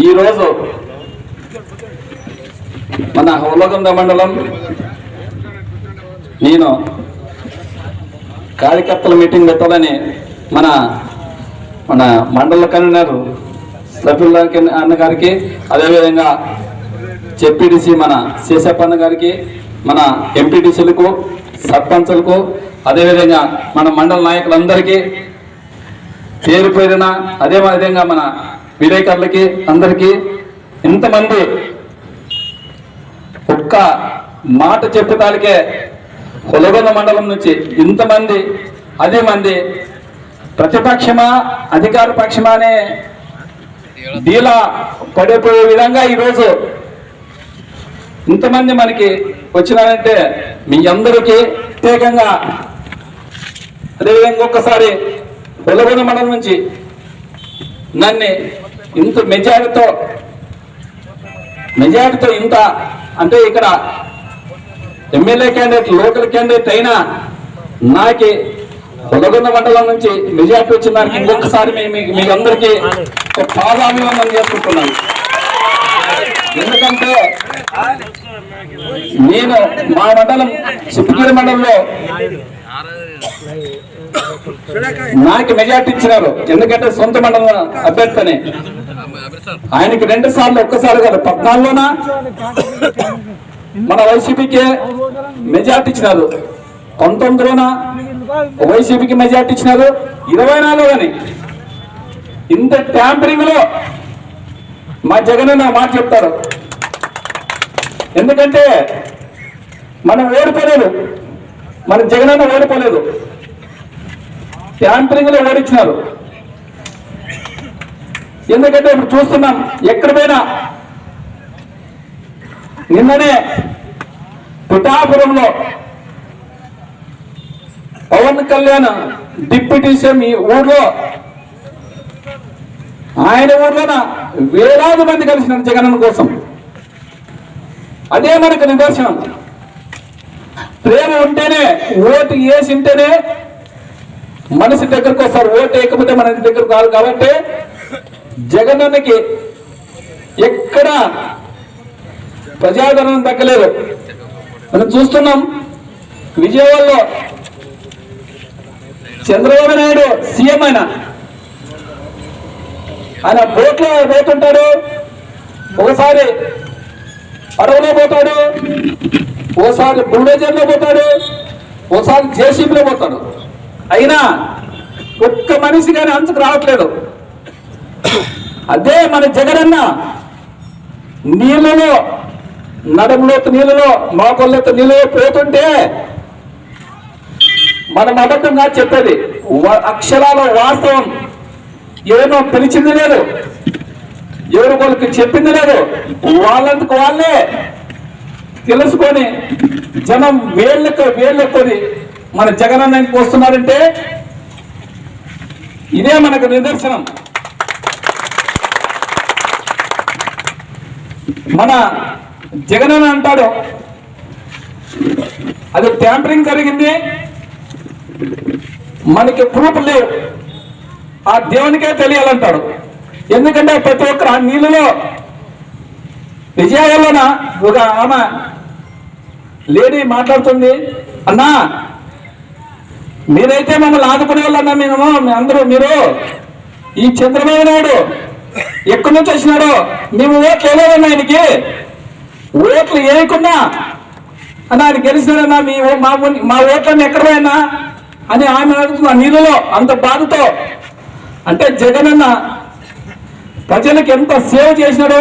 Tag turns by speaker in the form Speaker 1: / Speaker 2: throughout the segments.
Speaker 1: ఈరోజు మన హోలగొంద మండలం నేను కార్యకర్తల మీటింగ్ పెట్టాలని మన మన మండల కన్వీనర్ సఫీల్లా అన్న గారికి అదేవిధంగా చెప్పిడిసి మన శేషప్పన్న గారికి మన ఎంపీటీసీలకు సర్పంచులకు అదేవిధంగా మన మండల నాయకులందరికీ పేరు పేరున అదే విధంగా మన విలేకరులకి అందరికీ ఇంతమంది ఒక్క మాట చెప్పటానికే కొలగొంద మండలం నుంచి ఇంతమంది అదే మంది ప్రతిపక్షమా అధికార పక్షమా అనే డీలా పడిపోయే విధంగా ఈరోజు ఇంతమంది మనకి వచ్చినారంటే మీ అందరికీ ప్రత్యేకంగా అదేవిధంగా ఒక్కసారి బెలగొండ మండలం నుంచి నన్ను ఇంత మెజారిటీతో మెజారిటీతో ఇంత అంటే ఇక్కడ ఎమ్మెల్యే క్యాండిడేట్ లోకల్ క్యాండిడేట్ అయినా నాకి పొలగొండ మండలం నుంచి మెజార్టీ వచ్చిన దానికి ఇంకొకసారి మీ మీ- అందరికీ ఒక పాదాభివందనం చేసుకుంటున్నాను. ఎందుకంటే నేను మా మండలం చిత్తగిరి మండలంలో నాకు మెజార్టీ ఇచ్చినారు. ఎందుకంటే సొంత మండలం అభ్యర్థనే. ఆయనకి రెండు సార్లు ఒక్కసారి కాదు పద్నాలుగులోనా? మన వైసీపీకి మెజార్టీ ఇచ్చినారు. పంతొమ్మిదిలోనా? వైసీపీకి మెజార్టీ ఇచ్చినారు. ఇరవై నాలుగులోని ఇంత ట్యాంపరింగ్లో మా జగన్ నా మాట చెప్తారు. ఎందుకంటే మనం ఓడిపోలేదు. మన జగనన్న ఓడిపోలేదు. ట్యాంపరింగ్లో ఓడించినారు ఎందుకంటే ఇప్పుడు చూస్తున్నాం ఎక్కడ పోయినా. నిన్ననే పిఠాపురంలో పవన్ కళ్యాణ్ డిప్యూటీ సీఎం ఈ ఊర్లో ఆయన ఊర్లోన వేలాది మంది కలిసిన జగన్ కోసం. అదే మనకు నిదర్శనం. ప్రేమ ఉంటేనే ఓటు వేసింటేనే ఉంటేనే దగ్గరకు వస్తారు. ఓటు వేయకపోతే మన దగ్గరకు కాదు కాబట్టి జగనన్నకి ఎక్కడ ప్రజాదరణ దక్కలేదు. మనం చూస్తున్నాం విజయవాడలో చంద్రబాబు నాయుడు సీఎం ఆయన ఆయన బోట్లో పోతుంటాడు ఒకసారి అడవులో పోతాడు ఓసారి బుల్డోజర్లో పోతాడు ఓసారి జేసీబీలో పోతాడు. అయినా ఒక్క మనిషి కానీ అంచుకు రావట్లేదు. అదే మన జగనన్న నీళ్ళలో నడుములోతు నీళ్ళలో మాకొల్లెత్త నీళ్ళలో పోతుంటే మనం అబద్ధంగా చెప్పేది వ- అక్షరాల వాస్తవం. ఏమో పిలిచింది లేదు. ఎవరు వాళ్ళకి చెప్పింది లేదు. వాళ్ళందుకు వాళ్ళే తెలుసుకొని జనం వేళ్ళెక్క వేళ్ళెక్కొని మన జగనన్నకి వస్తున్నారంటే ఇదే మనకు నిదర్శనం. మన జగనన్న అంటాడు అది ట్యాంపరింగ్ జరిగింది మనకి ప్రూఫ్ లేవు ఆ దేవునికే తెలియాలంటాడు. ఎందుకంటే ప్రతి ఒక్కరు ఆ నీళ్ళలో విజయవాడలోన ఒక ఆమె లేడీ మాట్లాడుతుంది అన్నా మీరైతే మమ్మల్ని ఆదుకునే వాళ్ళన్నా మేము మీ అందరూ మీరు ఈ చంద్రబాబు నాయుడు ఎక్కడి నుంచి వచ్చినాడు? మేము ఓట్లు వేయలేదన్నా ఆయనకి? ఓట్లు వేయకుండా అన్న ఆయన గెలిచినాడన్నా మీ మా మా ఓట్లన్నీ ఎక్కడ పోయినా? అని ఆమె అడుగుతున్నా నీళ్ళలో అంత బాధతో. అంటే జగన్ అన్న ప్రజలకు ఎంత సేవ చేసినాడో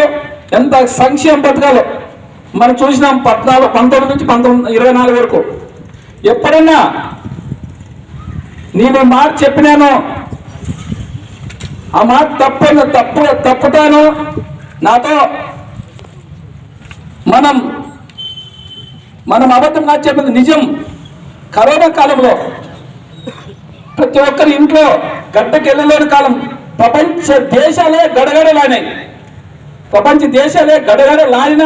Speaker 1: ఎంత సంక్షేమ పథకాలు మనం చూసినాం పద్నాలుగు పంతొమ్మిది నుంచి పంతొమ్మిది ఇరవై నాలుగు వరకు. ఎప్పుడన్నా నేను మాట చెప్పినాను ఆ మాట తప్ప తప్పు తప్పుతాను. నాతో మనం మనం అబద్ధం కాదు చెప్పింది నిజం. కరోనా కాలంలో ప్రతి ఒక్కరి ఇంట్లో గడ్డకెళ్ళలేని కాలం. ప్రపంచ దేశాలే గడగడలాడినాయి ప్రపంచ దేశాలే గడగడలాడిన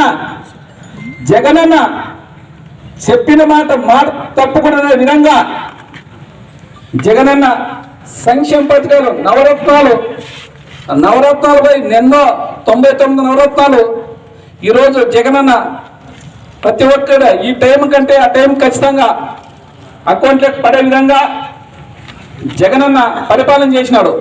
Speaker 1: జగనన్న చెప్పిన మాట మాట తప్పకుండా విధంగా జగనన్న సంక్షేమ పథకాలు నవరత్నాలు. నవరత్నాలపై ఎన్నో తొంభై తొమ్మిది నవరత్నాలు. ఈరోజు జగనన్న ప్రతి ఒక్కరు ఈ టైం కంటే ఆ టైం ఖచ్చితంగా అకౌంట్లకు పడే విధంగా జగనన్న పరిపాలన చేసినాడు.